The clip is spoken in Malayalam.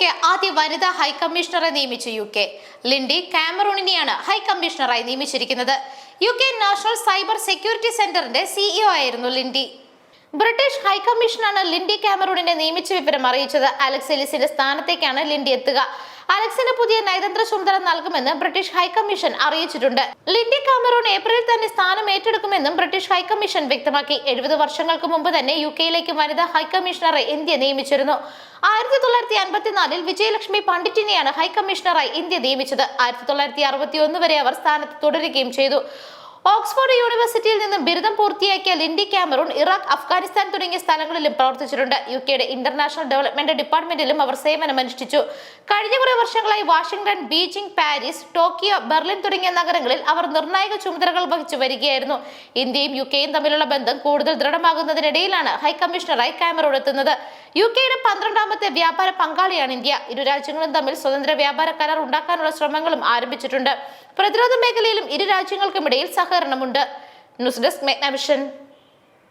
ഇന്ത്യയ്ക്ക് ആദ്യ വനിതാ ഹൈക്കമ്മീഷണറെ നിയമിച്ചു യു കെ. ലിൻഡി കാമറൂണിനെയാണ് ഹൈക്കമ്മീഷണറായി നിയമിച്ചിരിക്കുന്നത്. U K national cyber security സെന്ററിന്റെ സിഇഒ ആയിരുന്നു ലിൻഡി. ബ്രിട്ടീഷ് ഹൈക്കമ്മീഷനാണ് ലിൻഡി കാമറൂണിനെ നിയമിച്ച വിവരം അറിയിച്ചത്. അലക്സ് എലിസിന്റെ സ്ഥാനത്തേക്കാണ് ലിൻഡി എത്തുക. അലക്സിന് പുതിയ നയതന്ത്ര ചുമതല നൽകുമെന്ന് ബ്രിട്ടീഷ് ഹൈക്കമ്മീഷൻ അറിയിച്ചിട്ടുണ്ട്. ലിൻഡി കാമറൂൺ ഏപ്രിലിൽ തന്നെ സ്ഥാനം ഏറ്റെടുക്കുമെന്നും ബ്രിട്ടീഷ് ഹൈക്കമ്മീഷൻ വ്യക്തമാക്കി. എഴുപത് വർഷങ്ങൾക്ക് മുമ്പ് തന്നെ യു കെയിലേക്ക് വനിതാ ഹൈക്കമ്മീഷണറെ ഇന്ത്യ നിയമിച്ചിരുന്നു. ആയിരത്തി തൊള്ളായിരത്തി അൻപത്തിനാലിൽ വിജയലക്ഷ്മി പണ്ഡിറ്റിനെയാണ് ഹൈക്കമ്മീഷണറായി ഇന്ത്യ നിയമിച്ചത്. ആയിരത്തി തൊള്ളായിരത്തി അറുപത്തി ഒന്ന് വരെ അവർ സ്ഥാനത്ത് തുടരുകയും ചെയ്തു. ഓക്സ്ഫോർഡ് യൂണിവേഴ്സിറ്റിയിൽ നിന്ന് ബിരുദം പൂർത്തിയാക്കിയ ലിൻഡി കാമറൂൺ ഇറാഖ് അഫ്ഗാനിസ്ഥാൻ തുടങ്ങിയ സ്ഥലങ്ങളിലും പ്രവർത്തിച്ചിട്ടുണ്ട്. യു കെയുടെ ഇന്റർനാഷണൽ ഡെവലപ്മെന്റ് ഡിപ്പാർട്ട്മെന്റിലും അവർ സേവനമനുഷ്ഠിച്ചു കഴിഞ്ഞ കുറേ വർഷങ്ങളായി Washington Beijing Paris Tokyo Berlin തുടങ്ങിയ നഗരങ്ങളിൽ അവർ നിർണായക ചുമതലകൾ വഹിച്ചു വരികയായിരുന്നു. ഇന്ത്യയും യു കെയും തമ്മിലുള്ള ബന്ധം കൂടുതൽ ദൃഢമാകുന്നതിനിടയിലാണ് ഹൈക്കമ്മീഷണറായി കാമറൂൺ എത്തുന്നത്. യു കെയുടെ പന്ത്രണ്ടാമത്തെ വ്യാപാര പങ്കാളിയാണ് ഇന്ത്യ. ഇരു രാജ്യങ്ങളും തമ്മിൽ സ്വതന്ത്ര വ്യാപാര കരാർ ഉണ്ടാക്കാനുള്ള ശ്രമങ്ങളും ആരംഭിച്ചിട്ടുണ്ട്. പ്രതിരോധ മേഖലയിലും ഇരു രാജ്യങ്ങൾക്കുമിടയിൽ സഹകരണമുണ്ട്. News desk മെഗ്നാവിഷൻ